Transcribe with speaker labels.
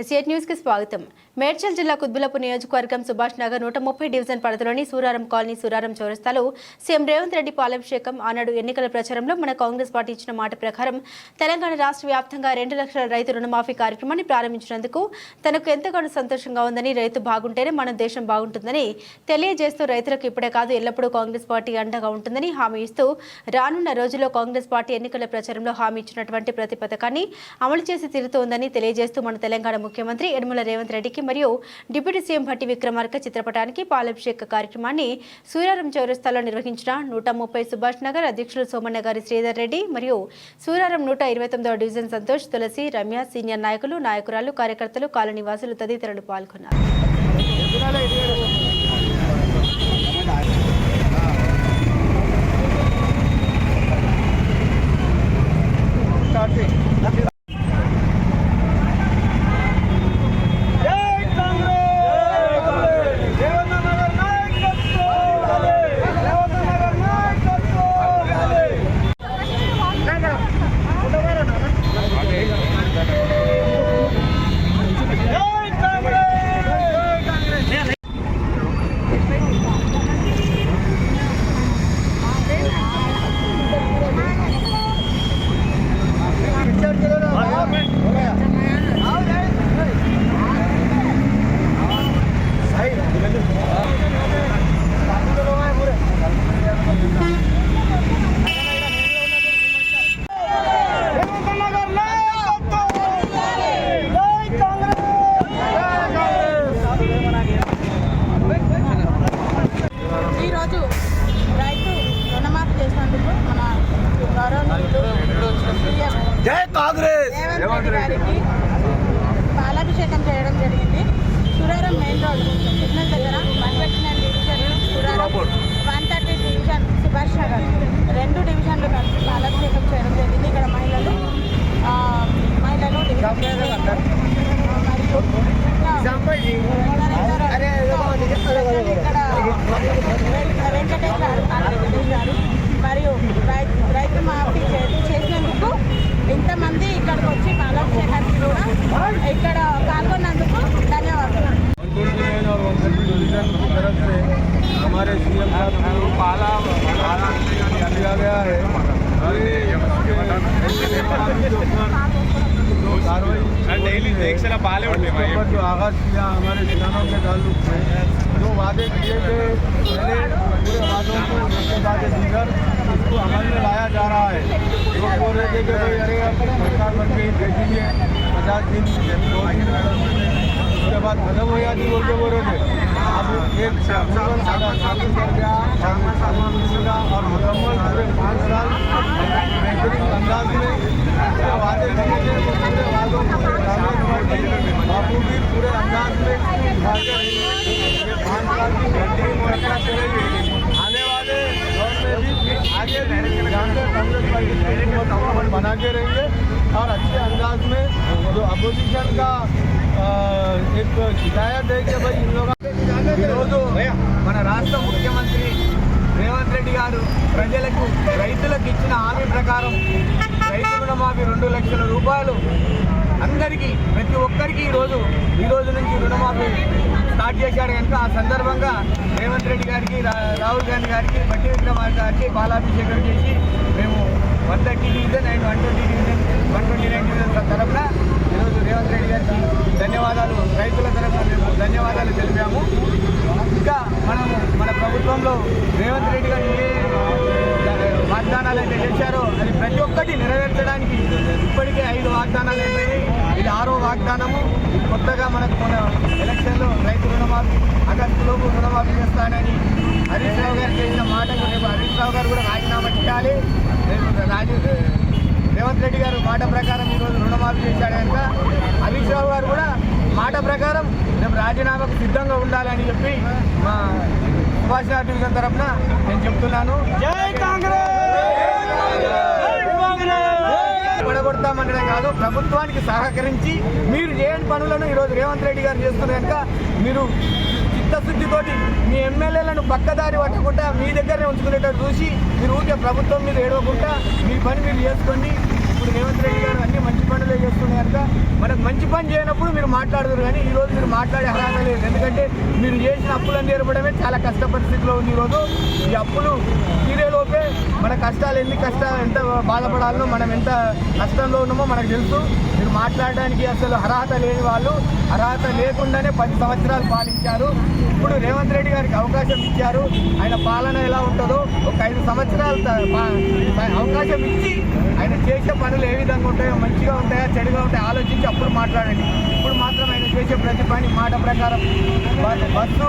Speaker 1: ఎస్ఏట్ న్యూస్కి స్వాగతం. మేడ్చల్ జిల్లా కుద్బులపు నియోజకవర్గం సుభాష్ నగర్ నూట ముప్పై డివిజన్ పరిధిలోని సూరారం కాలనీ సూరారం చౌరస్తాలో సీఎం రేవంత్ రెడ్డి పాలాభిషేకం ఆనాడు ఎన్నికల ప్రచారంలో మన కాంగ్రెస్ పార్టీ ఇచ్చిన మాట ప్రకారం తెలంగాణ రాష్ట్ర వ్యాప్తంగా రెండు లక్షల రైతు రుణమాఫీ కార్యక్రమాన్ని ప్రారంభించినందుకు తనకు ఎంతగానో సంతోషంగా ఉందని రైతు బాగుంటేనే మన దేశం బాగుంటుందని తెలియజేస్తూ రైతులకు ఇప్పుడే కాదు ఎల్లప్పుడూ కాంగ్రెస్ పార్టీ అండగా ఉంటుందని హామీ ఇస్తూ రానున్న రోజుల్లో కాంగ్రెస్ పార్టీ ఎన్నికల ప్రచారంలో హామీ ఇచ్చినటువంటి ప్రతి పథకాన్ని అమలు చేసి తీరుతోందని తెలియజేస్తూ మన తెలంగాణ ముఖ్యమంత్రి యనమల రేవంత్ రెడ్డికి మరియు డిప్యూటీ సీఎం భట్టి విక్రమార్క చిత్రపటానికి పాలాభిషేక కార్యక్రమాన్ని సూరారం చౌరస్తాలో నిర్వహించిన నూట ముప్పై సుభాష్ నగర్ అధ్యక్షులు సోమన్న గారి శ్రీధర్ రెడ్డి మరియు సూరారం నూట ఇరవై తొమ్మిదవ డివిజన్ సంతోష్ తులసి రమ్య సీనియర్ నాయకులు నాయకురాలు కార్యకర్తలు కాలనీవాసులు తదితరులు పాల్గొన్నారు
Speaker 2: జై కాంగ్రెస్ రేవంత్ నగర్ నాయకత్వం రేవంత్ నగర్ నాయకత్వం జై కాంగ్రెస్ రేవంత్ నగర్ నాయకత్వం జై కాంగ్రెస్
Speaker 3: ఈరోజు రైతు రుణమాఫీ చేసినందుకు మన గౌరవనీయులు సీఎం
Speaker 2: జై కాంగ్రెస్!
Speaker 3: పాలాభిషేకం చేయడం జరిగింది. సురారం మెయిన్ రోడ్ సిగ్నల్ దగ్గర one twenty nine division Suraram one thirty division Subhash Nagar రెండు డివిజన్లు కలిసి పాలాభిషేకం చేయడం జరిగింది. ఇక్కడ మహిళలు మహిళలు వచ్చి పాలాభిషేకానికి కూడా ఇక్కడ పాల్గొన్నందుకు ధన్యవాదాలు
Speaker 2: यूनियन और वन डिवीजन की तरफ से हमारे सीएम साहब को पाला पाला दिया गया है
Speaker 4: सला
Speaker 2: जो आगाज़ किया हमारे किसानों के ताल्लुक में, जो वादे किए थे पहले पूरे वादों को बाद दीगर उसको अमल में लाया जा रहा है। लोग बोल रहे थे कि भाई, अरे अब सरकार बन गई भेजेंगे पचास दिन दो दिन उसके बाद खत्म हो जाती बोल के बोल रहे थे। अब एक चालू कर दिया सामान मिलेगा और मुकम्मल आने वाले दौर में भी आगे भी जानते कांग्रेस पार्टी हुकूमत बना के रहेंगे और अच्छे अंदाज में जो अपोजिशन का आ, एक शिकायत है कि भाई इन लोगों ఈరోజు మన రాష్ట్ర ముఖ్యమంత్రి రేవంత్ రెడ్డి గారు ప్రజలకు రైతులకు ఇచ్చిన హామీ ప్రకారం రైతు రుణమాఫీ రెండు లక్షల రూపాయలు అందరికీ ప్రతి ఒక్కరికి ఈరోజు ఈ రోజు నుంచి రుణమాఫీ స్టార్ట్ చేశాడు కనుక ఆ సందర్భంగా రేవంత్ రెడ్డి గారికి రా- రాహుల్ గాంధీ గారికి బట్టి విక్రమార్ గారికి బాలాభిషేకం చేసి మేము one thirty division and one twenty division one twenty nine division తరఫున ఈరోజు రేవంత్ రెడ్డి గారికి ధన్యవాదాలు. రైతుల తరఫున మేము ధన్యవాదాలు తెలిపాము. ఇంకా మనము మన ప్రభుత్వంలో రేవంత్ రెడ్డి గారు ఏ వాగ్దానాలు అయితే చేశారో అది ప్రతి ఒక్కటి నెరవేర్చడానికి ఇప్పటికే ఐదు వాగ్దానాలు అయిపోయినాయి. ఇది ఆరో వాగ్దానము. కొత్తగా మనకు మన ఎలక్షన్లో రైతు రుణమాఫీ ఆగస్టులోపు రుణమాఫీ చేస్తానని హరీష్ రావు గారు చేసిన మాటకు రేపు హరీష్ రావు గారు కూడా రాజీనామా చేయాలి. రేపు రాజు రేవంత్ రెడ్డి గారు మాట ప్రకారం ఈరోజు రుణమాఫీ చేశాడు కనుక హరీష్ రావు గారు కూడా మాట ప్రకారం రేపు రాజీనామాకు సిద్ధంగా ఉండాలని చెప్పి మా సుభాష్ డివిజన్ తరఫున నేను చెప్తున్నాను. జై కాంగ్రెస్! పడగొడతామనడం కాదు ప్రభుత్వానికి సహకరించి మీరు చేయని పనులను ఈరోజు రేవంత్ రెడ్డి గారు చేస్తున్నారు కనుక మీరు చిత్తశుద్ధితోటి మీ ఎమ్మెల్యేలను పక్కదారి పట్టకుండా మీ దగ్గరనే ఉంచుకునేటట్టు చూసి మీరు ఊరికే ప్రభుత్వం మీద ఏడవకుండా మీ పని మీరు చేసుకోండి. ఇప్పుడు రేవంత్ రెడ్డి గారు అన్ని మంచి పనులే చేస్తున్నారు కనుక మనకు మంచి పని చేయనప్పుడు మీరు మాట్లాడదురు కానీ ఈరోజు మీరు మాట్లాడే అర్హత లేదు. ఎందుకంటే మీరు చేసిన అప్పులను తీరపడమే చాలా కష్ట పరిస్థితిలో ఉంది ఈరోజు. ఈ అప్పులు తీరేలోపే మన కష్టాలు ఎన్ని కష్టాలు ఎంత బాధపడాలో మనం ఎంత కష్టంలో ఉన్నామో మనకు తెలుసు. మీరు మాట్లాడడానికి అసలు అర్హత లేని వాళ్ళు అర్హత లేకుండానే పది సంవత్సరాలు పాలించారు. ఇప్పుడు రేవంత్ రెడ్డి గారికి అవకాశం ఇచ్చారు. ఆయన పాలన ఎలా ఉంటుందో ఒక ఐదు సంవత్సరాలు అవకాశం ఇచ్చి ఆయన చేసే పనులు ఏ విధంగా ఉంటాయో మంచిగా ఉంటాయా చెడుగా ఉంటాయో ఆలోచించి అప్పుడు మాట్లాడండి. ఇప్పుడు చేసే ప్రతి పని మాట ప్రకారం. బస్సు